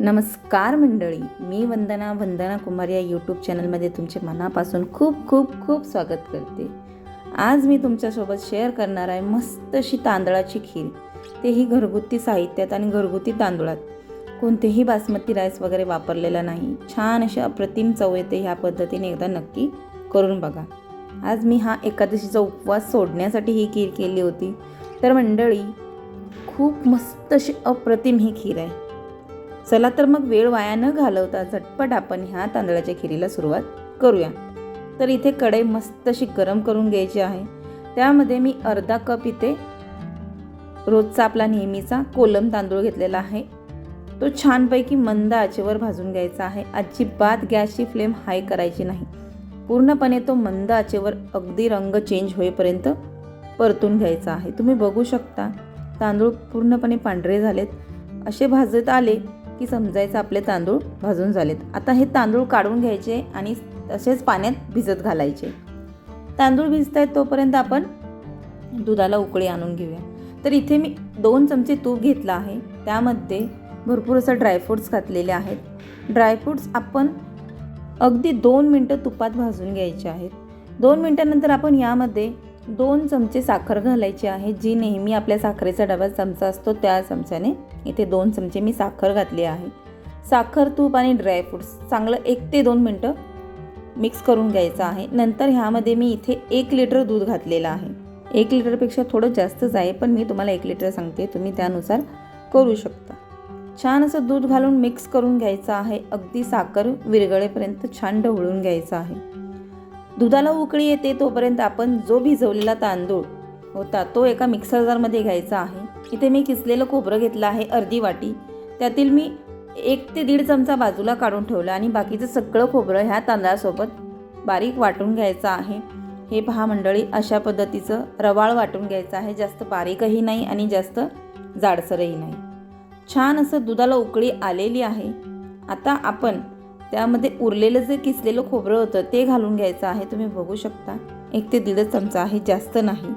नमस्कार मंडळी मी वंदना वंदना कुमार या यूट्यूब चॅनलमध्ये तुमचे मनापासून खूप खूप खूप स्वागत करते. आज मी तुमच्यासोबत शेअर करणार आहे मस्त अशी तांदळाची खीर. तेही घरगुती साहित्यात आणि घरगुती तांदूळात. कोणतेही बासमती राईस वगैरे वापरलेला नाही. छान अशी अप्रतिम चव येते ह्या पद्धतीने एकदा नक्की करून बघा. आज मी हा एकादशीचा उपवास सोडण्यासाठी ही खीर केली होती. तर मंडळी खूप मस्त अशी अप्रतिम ही खीर आहे. चला तर मग वेळ वाया न घालवता झटपट आपण ह्या तांदळाच्या खिरीला सुरुवात करूया. तर इथे कढई मस्त अशी गरम करून घ्यायची आहे. त्यामध्ये मी अर्धा कप इथे रोजचा आपला नेहमीचा कोलम तांदूळ घेतलेला आहे. तो छानपैकी मंद आचेवर भाजून घ्यायचा आहे. अजिबात गॅसची फ्लेम हाय करायची नाही. पूर्णपणे तो मंद आचेवर अगदी रंग चेंज होईपर्यंत परतून घ्यायचा आहे. तुम्ही बघू शकता तांदूळ पूर्णपणे पांढरे झालेत. असे भाजत आले की समजायचं आपले तांदूळ भाजून झालेत. आता हे तांदूळ काढून घ्यायचे आणि तसेच पाण्यात भिजत घालायचे. तांदूळ भिजत आहेत तोपर्यंत आपण दुधाला उकळी आणून घेऊया. तर इथे मी दोन चमचे तूप घेतलं आहे. त्यामध्ये भरपूर असं ड्रायफ्रूट्स घातलेले आहेत. ड्रायफ्रूट्स आपण अगदी दोन मिनटं तुपात भाजून घ्यायचे आहेत. दोन मिनटानंतर आपण यामध्ये दोन चमचे साखर घालायची आहे जी नेहमी आपल्या साखरेचा डबा चमचा असतो त्या चमच्याने इथे दोन चमचे मी साखर घातली आहे. साखर तूप आणि ड्रायफ्रूट्स चांगलं एक ते दोन मिनटं मिक्स करून घ्यायचं आहे. नंतर ह्यामध्ये मी इथे एक लिटर दूध घातलेलं आहे. एक लिटरपेक्षा थोडं जास्तच आहे पण मी तुम्हाला एक लिटर सांगते तुम्ही त्यानुसार करू शकता. छान असं दूध घालून मिक्स करून घ्यायचं आहे. अगदी साखर विरगळेपर्यंत छान ढवळून घ्यायचं आहे. दुधाला उकळी येते तोपर्यंत आपण जो भिजवलेला तांदूळ होता तो एका मिक्सर जारमध्ये घ्यायचा आहे. इथे मी किसलेलं खोबरं घेतलं आहे अर्धी वाटी. त्यातील मी एक ते दीड चमचा बाजूला काढून ठेवलं आणि बाकीचं सगळं खोबरं ह्या तांदळासोबत बारीक वाटून घ्यायचं आहे. हे पहा मंडळी अशा पद्धतीचं रवाळ वाटून घ्यायचं आहे. जास्त बारीकही नाही आणि जास्त जाडसरही नाही. छान असं दुधाला उकळी आलेली आहे. आता आपण त्यामध्ये उरलेलं जे किसलेलं खोबरं होतं ते घालून घ्यायचं आहे. तुम्ही बघू शकता. एक ते दीड चमचा आहे जास्त नाही.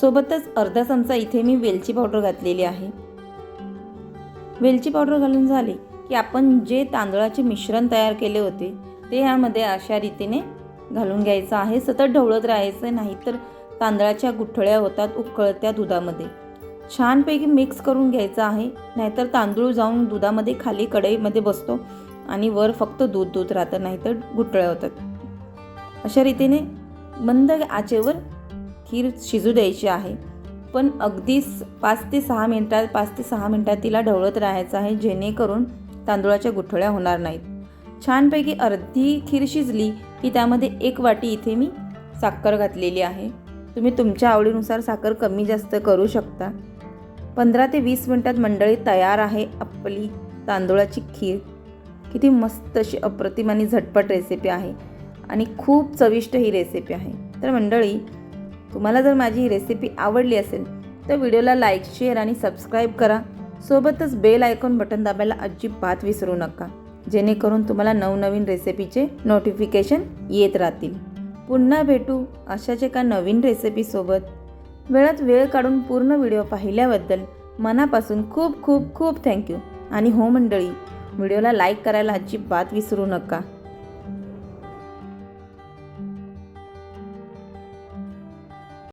सोबतच अर्धा चमचा इथे मी वेलची पावडर घातलेली आहे. वेलची पावडर घालून झाली की आपण जे तांदळाचे मिश्रण तयार केले होते ते ह्यामध्ये अशा रीतीने घालून घ्यायचं आहे. सतत ढवळत राहायचं नाही तर तांदळाच्या गुठळ्या होतात उकळत्या दुधामध्ये. छानपैकी मिक्स करून घ्यायचं आहे. नाहीतर तांदूळ जाऊन दुधामध्ये खाली कढईमध्ये बसतो. आणि वर फक्त दूध दूध राहतं नाहीतर गुठळ्या होतात. अशा रीतीने मंद आचेवर खीर शिजू द्यायची आहे. पण अगदी पाच ते सहा मिनटात पाच ते सहा मिनटात तिला ढवळत राहायचं आहे जेणेकरून तांदूळाच्या गुठळ्या होणार नाहीत. छानपैकी अर्धी खीर शिजली की त्यामध्ये एक वाटी इथे मी साखर घातलेली आहे. तुम्ही तुमच्या आवडीनुसार साखर कमी जास्त करू शकता. पंधरा ते वीस मिनटात मंडळी तयार आहे आपली तांदूळाची खीर. किती मस्त अशी अप्रतिम आणि झटपट रेसिपी आहे. आणि खूप चविष्ट ही रेसिपी आहे. तर मंडळी तुम्हाला जर माझी ही रेसिपी आवडली असेल तर व्हिडिओला लाईक शेअर आणि सबस्क्राईब करा. सोबतच बेल आयकॉन बटन दाबायला अजिबात विसरू नका. जेणेकरून तुम्हाला नवनवीन रेसिपीचे नोटिफिकेशन येत राहतील. पुन्हा भेटू अशाच एका नवीन रेसिपीसोबत वेळात वेळ काढून पूर्ण व्हिडिओ पाहिल्याबद्दल मनापासून खूप खूप खूप थँक्यू आणि हो मंडळी व्हिडिओला लाईक करायला अजिबात विसरू नका.